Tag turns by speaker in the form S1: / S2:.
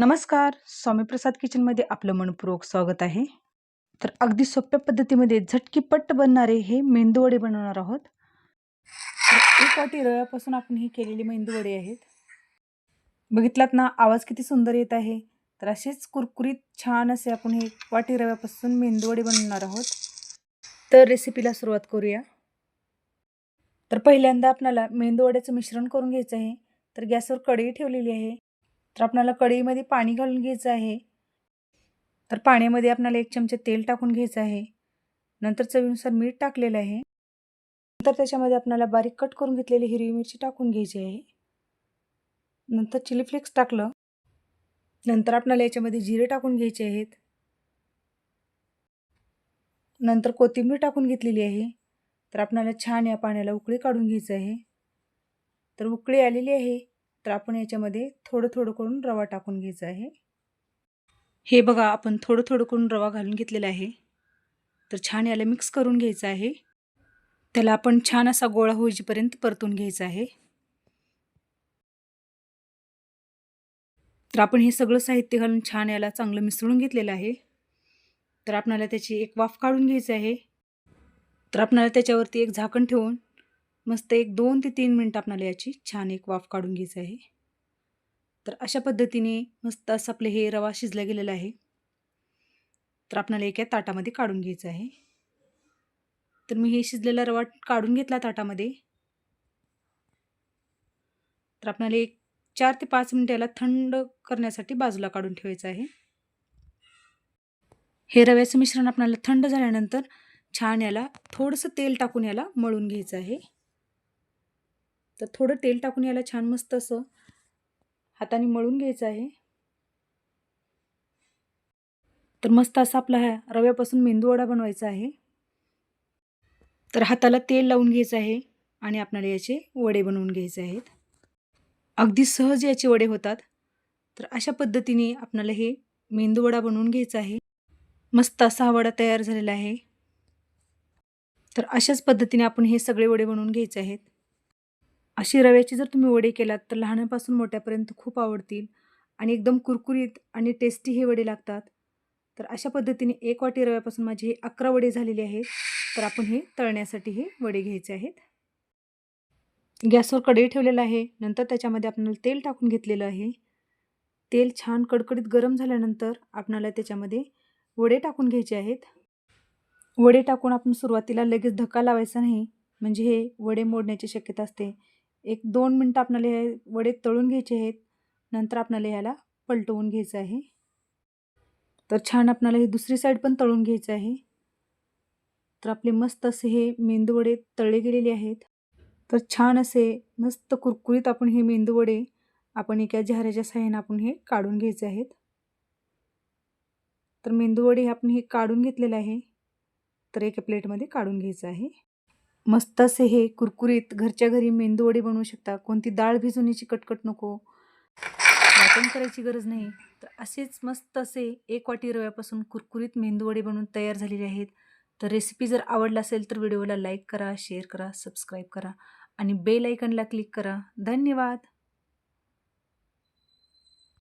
S1: नमस्कार स्वामीप्रसाद किचनमध्ये आपलं मनपूर्वक स्वागत आहे. तर अगदी सोप्या पद्धतीमध्ये झटकीपट्ट बनणारे हे मेंदूवडे बनवणार आहोत. एक वाटी रव्यापासून आपण ही केलेली मेंदूवडे आहेत. बघितलात ना आवाज किती सुंदर येत आहे. तर असेच कुरकुरीत छान असे आपण हे वाटी रव्यापासून मेंदूवडे बनवणार आहोत. तर रेसिपीला सुरुवात करूया. तर पहिल्यांदा आपल्याला मेंदूवड्याचं मिश्रण करून घ्यायचं आहे. तर गॅसवर कढई ठेवलेली आहे. तर आपल्याला कढईमध्ये पाणी घालून घ्यायचं आहे. तर पाण्यामध्ये आपल्याला एक चमचे तेल टाकून घ्यायचं आहे. नंतर चवीनुसार मीठ टाकलेलं आहे. नंतर त्याच्यामध्ये आपल्याला बारीक कट करून घेतलेली हिरवी मिरची टाकून घ्यायची आहे. नंतर चिली फ्लेक्स टाकलं. नंतर आपल्याला याच्यामध्ये जिरे टाकून घ्यायचे आहेत. नंतर कोथिंबीर टाकून घेतलेली आहे. तर आपल्याला छान या पाण्याला उकळी काढून घ्यायचं आहे. तर उकळी आलेली आहे. तर आपण याच्यामध्ये थोडं थोडं करून रवा टाकून घ्यायचा आहे. हे बघा आपण थोडं थोडं करून रवा घालून घेतलेला आहे. तर छान याला मिक्स करून घ्यायचं आहे. त्याला आपण छान असा गोळा होईपर्यंत परतून घ्यायचा आहे. तर आपण हे सगळं साहित्य घालून छान याला चांगलं मिसळून घेतलेलं आहे. तर आपणाला त्याची एक वाफ काढून घ्यायची आहे. तर आपणाला त्याच्यावरती एक झाकण ठेवून मस्त एक दोन ते तीन मिनटं आपल्याला याची छान एक वाफ काढून घ्यायचं आहे. तर अशा पद्धतीने मस्त असं आपलं हे रवा शिजला गेलेला आहे. तर आपल्याला एका ताटामध्ये काढून घ्यायचं आहे. तर मी हे शिजलेला रवा काढून घेतला ताटामध्ये. तर आपल्याला एक चार ते पाच मिनटं याला थंड करण्यासाठी बाजूला काढून ठेवायचं आहे. हे रव्याचं मिश्रण आपल्याला थंड झाल्यानंतर छान याला थोडंसं तेल टाकून याला मळून घ्यायचं आहे. तर थोडं तेल टाकून याला छान मस्त असं हाताने मळून घ्यायचं आहे. तर मस्त असा आपला हा रव्यापासून मेंदूवडा बनवायचा आहे. तर हाताला तेल लावून घ्यायचं आहे आणि आपल्याला याचे वडे बनवून घ्यायचे आहेत. अगदी सहज याचे वडे होतात. तर अशा पद्धतीने आपल्याला हे मेंदूवडा बनवून घ्यायचा आहे. मस्त असा हा वडा तयार झालेला आहे. तर अशाच पद्धतीने आपण हे सगळे वडे बनवून घ्यायचे आहेत. अशी रव्याची जर तुम्ही वडे केलात तर लहानापासून मोठ्यापर्यंत खूप आवडतील आणि एकदम कुरकुरीत आणि टेस्टी हे वडे लागतात. तर अशा पद्धतीने एक वाटी रव्यापासून माझे हे अकरा वडे झालेले आहेत. तर आपण हे तळण्यासाठी हे वडे घ्यायचे आहेत. गॅसवर कढई ठेवलेलं आहे. नंतर त्याच्यामध्ये आपल्याला तेल टाकून घेतलेलं आहे. तेल छान कडकडीत गरम झाल्यानंतर आपणाला त्याच्यामध्ये वडे टाकून घ्यायचे आहेत. वडे टाकून आपण सुरुवातीला लगेच धक्का लावायचा नाही. म्हणजे हे वडे मोडण्याची शक्यता असते. एक दोन मिनटं आपल्याला हे वडे तळून घ्यायचे आहेत. नंतर आपल्याला ह्याला पलटवून घ्यायचं आहे. तर छान आपल्याला हे दुसरी साईड पण तळून घ्यायचं आहे. तर आपले मस्त असे हे मेंदूवडे तळले गेलेले आहेत. तर छान असे मस्त कुरकुरीत आपण हे मेंदूवडे आपण एका झाऱ्याच्या साह्यानं आपण हे काढून घ्यायचे आहेत. तर मेंदूवडे आपण हे काढून घेतलेलं आहे. तर एका प्लेटमध्ये काढून घ्यायचं आहे. मस्त असे हे कुरकुरीत घरच्या घरी मेंदूवडे बनवू शकता. कोणती डाळ भिजवण्याची कटकट नको. वाटण करायची गरज नाही. तर असेच मस्त असे एक वाटी रव्यापासून कुरकुरीत मेंदूवडे बनवून तयार झालेले आहेत. तर रेसिपी जर आवडला असेल तर व्हिडिओला लाईक करा शेअर करा सबस्क्राईब करा आणि बेल आयकनला क्लिक करा. धन्यवाद!